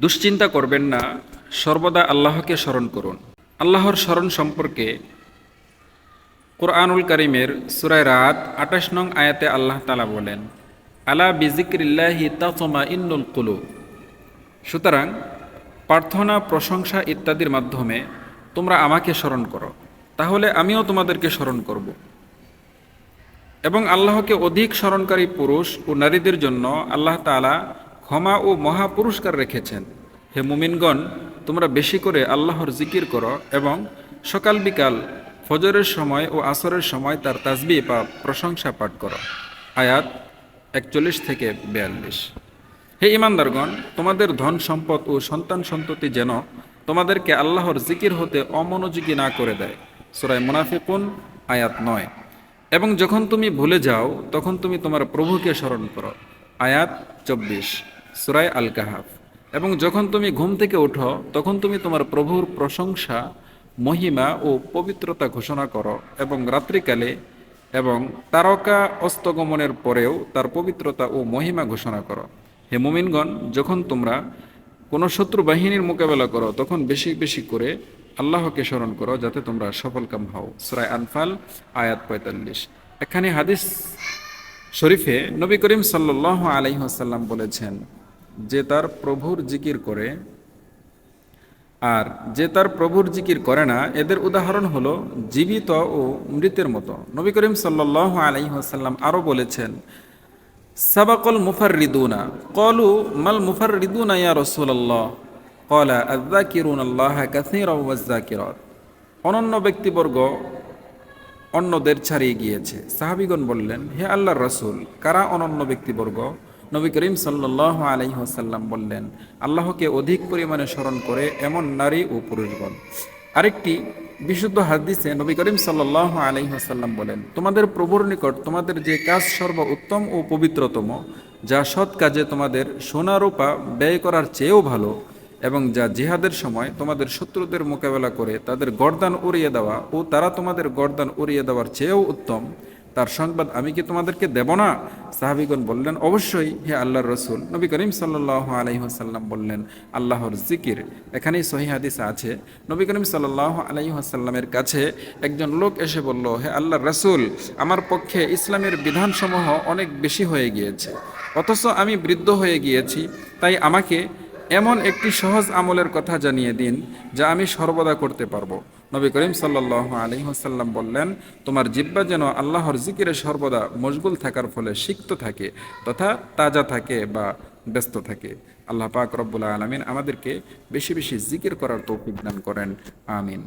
দুশ্চিন্তা করবেন না, সর্বদা আল্লাহকে স্মরণ করুন। আল্লাহর স্মরণ সম্পর্কে কোরআনুল করিমের সুরায় রাত আঠাশ নং আয়াতে আল্লাহ তালা বলেন, আলা বিজিক্রিল্লাহি তাতমা ইন্নুল কুলু সুতরাং প্রার্থনা, প্রশংসা ইত্যাদির মাধ্যমে তোমরা আমাকে স্মরণ করো, তাহলে আমিও তোমাদেরকে স্মরণ করব। এবং আল্লাহকে অধিক স্মরণকারী পুরুষ ও নারীদের জন্য আল্লাহ তাআলা ক্ষমা ও মহা পুরস্কার রেখেছেন। হে মুমিনগণ, তোমরা বেশি করে আল্লাহর জিকির করো এবং সকাল বিকাল ফজরের সময় ও আসরের সময় তার তাজবি বা প্রশংসা পাঠ করো। আয়াত একচল্লিশ থেকে বিয়াল্লিশ। হে ইমানদারগণ, তোমাদের ধন সম্পদ ও সন্তান সন্ততি যেন তোমাদেরকে আল্লাহর জিকির হতে অমনোযোগী না করে দেয়। সুরায় মুনাফিকুন, আয়াত নয়। এবং যখন তুমি ভুলে যাও, তখন তুমি তোমার প্রভুকে স্মরণ করো। আয়াত চব্বিশ। সুরায় আল কাহাফ এবং যখন তুমি ঘুম থেকে ওঠো, তখন তুমি তোমার প্রভুর প্রশংসা, মহিমা ও পবিত্রতা ঘোষণা করো এবং রাত্রিকালে এবং তারকা অস্তগমনের পরেও তার পবিত্রতা ও মহিমা ঘোষণা করো। হে মুমিনগণ, যখন তোমরা কোনো শত্রু বাহিনীর মোকাবেলা করো, তখন বেশি বেশি করে আল্লাহকে স্মরণ করো যাতে তোমরা সফলকাম হও। সুরায় আনফাল, আয়াত পঁয়তাল্লিশ। এখানে হাদিস শরীফে নবী করিম সাল্লাহ আলাইহাসাল্লাম বলেছেন যে তার প্রভুর জিকির করে, আর যে তার প্রভুর জিকির করে না, এদের উদাহরণ হলো জীবিত ও মৃতের মতো। নবী করিম সাল্লাহ আলাইহাসাল্লাম আরও বলেছেন, সাবাকল মুফার রিদুনা কলু মাল মুফার রিদুনা ইয়া রসুল্লাহ কলা আজ্জা কিরুন আল্লাহ কাসির ওয়াজাকিরত অনন্য ব্যক্তিবর্গ অন্যদের ছাড়িয়ে গিয়েছে। সাহাবিগণ বললেন, হে আল্লাহর রসুল, কারা অনন্য ব্যক্তিবর্গ? নবী করিম সাল্লাহ আলাইহাসাল্লাম বললেন, আল্লাহকে অধিক পরিমাণে স্মরণ করে এমন নারী ও পুরুষগণ। আরেকটি বিশুদ্ধ হাদিসে নবী করিম সাল্লাহ আলাইহাসাল্লাম বলেন, তোমাদের প্রভুর নিকট তোমাদের যে কাজ সর্ব উত্তম ও পবিত্রতম, যা সৎ কাজে তোমাদের সোনারূপা ব্যয় করার চেয়েও ভালো এবং যা জিহাদের সময় তোমাদের শত্রুদের মোকাবেলা করে তাদের গর্দান উড়িয়ে দেওয়া ও তারা তোমাদের গর্দান উড়িয়ে দেওয়ার চেয়েও উত্তম তার সংবাদ আমি কি তোমাদেরকে দেব না? সাহাবিগণ বললেন, অবশ্যই, হে আল্লাহর রসুল। নবী করিম সাল্লাহ আলহিহাসাল্লাম বললেন, আল্লাহর জিকির। এখানেই সহি হাদিস আছে। নবী করিম সাল্লাহ আলহিহাসাল্লামের কাছে একজন লোক এসে বলল, হে আল্লাহর রসুল, আমার পক্ষে ইসলামের বিধানসমূহ অনেক বেশি হয়ে গিয়েছে। অথচ আমি বৃদ্ধ হয়ে গিয়েছি, তাই আমাকে এমন একটি সহজ আমলের কথা জানিয়ে দিন, যা আমি সর্বদা করতে পারব। নবী করিম সাল্লাহ আলী হাসাল্লাম বললেন, তোমার জিব্বা যেন আল্লাহর জিকিরে সর্বদা মশগুল থাকার ফলে সিক্ত থাকে, তথা তাজা থাকে বা ব্যস্ত থাকে। আল্লাহ পাক রব্বুল্লাহ আলমিন আমাদেরকে বেশি বেশি জিকির করার তৌফিক দান করেন। আমিন।